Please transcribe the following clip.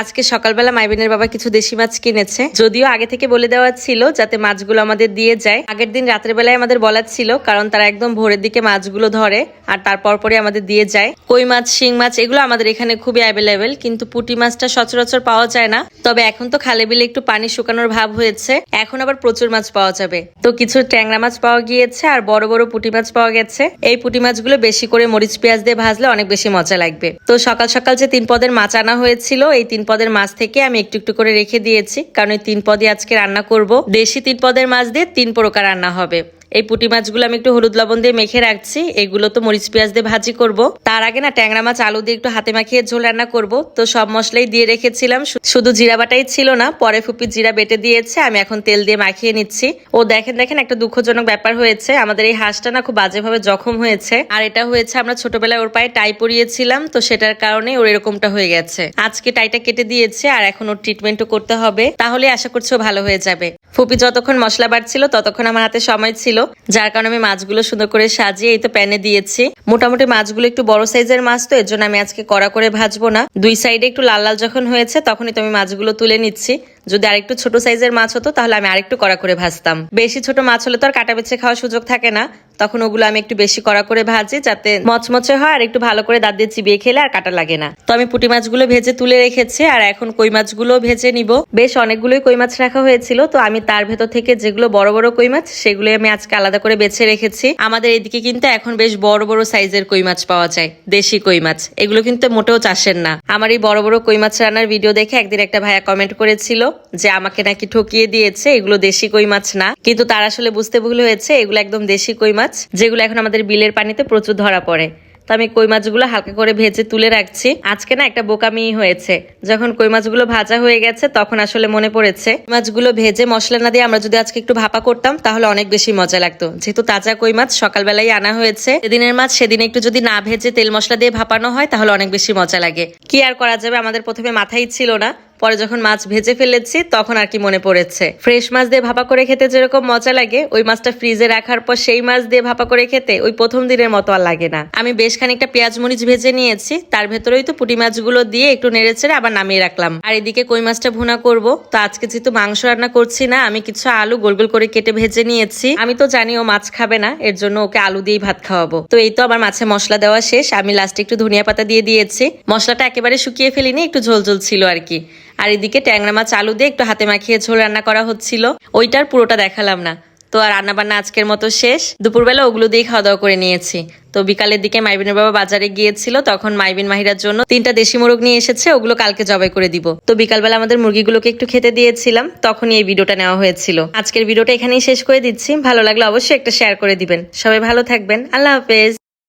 আজকে সকালবেলা মাইবিনের বাবা কিছু দেশি মাছ কিনেছে। যদিও আগে থেকে বলে দেওয়া ছিল যাতে মাছগুলো আমাদের দিয়ে যায়। আগের দিন রাতের বেলায় আমাদের বলা ছিল, কারণ তারা একদম ভোরের দিকে মাছগুলো ধরে আর তারপর পরে আমাদের দিয়ে যায়। কই মাছ, শিং মাছ, এগুলো আমাদের এখানে খুবই অ্যাভেলেবেল কিন্তু পুঁটি মাছটা সচরাচর পাওয়া যায় না। তবে এখন তো খালে বিলে একটু পানি শুকানোর ভাব হয়েছে। এখন আবার প্রচুর মাছ পাওয়া যাবে। তো কিছু ট্যাংরা মাছ পাওয়া গিয়েছে আর বড় বড় পুটি মাছ পাওয়া গেছে। এই পুঁটি মাছগুলো বেশি করে মরিচ, পেঁয়াজ দিয়ে ভাজলে অনেক বেশি মজা লাগবে। তো সকাল সকাল যে তিন পদের মাছ আনা হয়েছিল, এই তিন পদের মাছ থেকে আমি একটু একটু করে রেখে দিয়েছি। কারণ এই তিন পদই আজকে রান্না করব। দেশি তিন পদের মাছ দিয়ে তিন প্রকার রান্না হবে। এই পুঁটি মাছগুলো আমি একটু হলুদ লবণ দিয়ে মেখে রাখছি। এগুলো তো মরিচ পেঁয়াজ দিয়ে ভাজি করব। তার আগে না ট্যাংরা মাছ আলু দিয়ে একটু হাতে মাখিয়ে ঝোল রান্না করব। তো সব মশলাই দিয়ে রেখেছিলাম। শুধু জিরা বাটাই ছিল না, পরে ফুপি জিরা বেটে দিয়েছে, আমি এখন তেল দিয়ে মাখিয়ে নিচ্ছি। ও দেখেন দেখেন একটা দুঃখজনক ব্যাপার হয়েছে। আমাদের এই হাঁসটা না খুব বাজেভাবে জখম হয়েছে। আর এটা হয়েছে আমরা ছোটবেলায় ওর পায়ে টাই পরিয়েছিলাম, তো সেটার কারণে ওর এরকমটা হয়ে গেছে। আজকে টাইটা কেটে দিয়েছে, আর এখন ওর ট্রিটমেন্টও করতে হবে। তাহলে আশা করছি ভালো হয়ে যাবে। ফুপি যতক্ষণ মশলা বাড়ছিল, ততক্ষণ আমার হাতে সময় ছিল। যার কারণে আমি মাছগুলো সুন্দর করে সাজিয়ে এই তো প্যানে দিয়েছি। মোটামুটি মাছগুলো একটু বড় সাইজের মাছ তো, এর জন্য আমি আজকে কড়া করে ভাজবো না। দুই সাইডে একটু লাল লাল যখন হয়েছে, তখনই তো আমি মাছগুলো তুলে নিচ্ছি। যদি আরেকটু ছোট সাইজের মাছ হতো, তাহলে আমি আরেকটু কড়া করে ভাজতাম। বেশি ছোট মাছ হলে তো আর কাটা বেছে খাওয়ার সুযোগ থাকে না। তখন ওগুলো আমি একটু বেশি কড়া করে ভাজি, যাতে মচমচে হয় আর একটু ভালো করে দাঁত দিয়ে চিবিয়ে খেলে আর কাটা লাগে না। তো আমি পুঁটি মাছগুলো ভেজে তুলে রেখেছি, আর এখন কই মাছগুলো ভেজে নিব। বেশ অনেকগুলোই কই মাছ রাখা হয়েছিল, তো আমি তার ভেতর থেকে যেগুলো বড় বড় কই মাছ, সেগুলো আমি আজকে আলাদা করে বেছে রেখেছি। আমাদের এদিকে কিন্তু এখন বেশ বড় বড় সাইজের কই মাছ পাওয়া যায়, দেশি কই মাছ। এগুলো কিন্তু মোটেও চাষের না। আমার এই বড় বড় কই মাছ রান্নার ভিডিও দেখে একদিন একটা ভাইয়া কমেন্ট করেছিল যে আমাকে নাকি ঠকিয়ে দিয়েছে, এগুলো দেশি কই মাছ না। কিন্তু তার আসলে বুঝতে ভুল হয়েছে, এগুলো একদম দেশি কই মাছ, যেগুলো এখন আমাদের বিলের পানিতে প্রচুর ধরা পড়ে। তো আমি কই মাছগুলো হালকা করে ভেজে তুলে রাখছি। আজকে না একটা বোকামি হয়েছে। যখন কই মাছগুলো ভাজা হয়ে গেছে, তখন আসলে মনে পড়েছে মাছগুলো ভেজে মশলা না দিয়ে আমরা যদি আজকে একটু ভাপা করতাম, তাহলে অনেক বেশি মজা লাগতো। যেহেতু তাজা কই মাছ সকালবেলায় আনা হয়েছে, সেদিনের মাছ সেদিন একটু যদি না ভেজে তেল মশলা দিয়ে ভাপানো হয়, তাহলে অনেক বেশি মজা লাগে। কি আর করা যাবে? আমাদের প্রথমে মাথায় ছিল না। পরে যখন মাছ ভেজে ফেলেছি, তখন আর কি মনে পড়েছে? ফ্রেশ মাছ দিয়ে ভাপা করে খেতে যেরকম মজা লাগে, ওই মাছটা ফ্রিজে রাখার পর সেই মাছ দিয়ে ভাপা করে খেতে ওই প্রথম দিনের মতো আর লাগে না। আমি বেশ খানিকটা পেঁয়াজ মরিচ ভেজে নিয়েছি, তার ভেতরেই তো পুঁটি মাছগুলো দিয়ে একটু নেড়ে চেড়ে আবার নামিয়ে রাখলাম। আর এদিকে কই মাছটা ভুনা করব? তো আজকে যেহেতু মাংস রান্না করছি না, আমি কিছু আলু গোল গোল করে কেটে ভেজে নিয়েছি। আমি তো জানি ও মাছ খাবে না, এর জন্য ওকে আলু দিয়েই ভাত খাওয়াবো। তো এই তো আমার মাছে মশলা দেওয়া শেষ, আমি লাস্টে একটু ধনিয়া পাতা দিয়ে দিয়েছি। মশলাটা একেবারে শুকিয়ে ফেলিনি, একটু ঝোল ঝোল ছিল আর কি। আর এদিকে ট্যাংরা মাছ আলু দিয়ে একটু হাতে মাখিয়ে ঝোল রান্না করা হচ্ছিল। ওইটার পুরোটা দেখালাম না। তো আর রান্না বান্না আজকের মতো শেষ। দুপুরবেলা ওগুলো দিয়ে খাওয়া দাওয়া করে নিয়েছি। তো বিকালের দিকে মাইবিনের বাবা বাজারে গিয়েছিল, তখন মাইবিন মাহিরার জন্য তিনটা দেশি মোরগ নিয়ে এসেছে, ওগুলো কালকে জবাই করে দিব। তো বিকালবেলা আমাদের মুরগিগুলোকে একটু খেতে দিয়েছিলাম, তখনই এই ভিডিওটা নেওয়া হয়েছিল। আজকের ভিডিওটা এখানেই শেষ করে দিচ্ছি। ভালো লাগলে অবশ্যই একটা শেয়ার করে দিবেন। সবাই ভালো থাকবেন। আল্লাহ হাফেজ।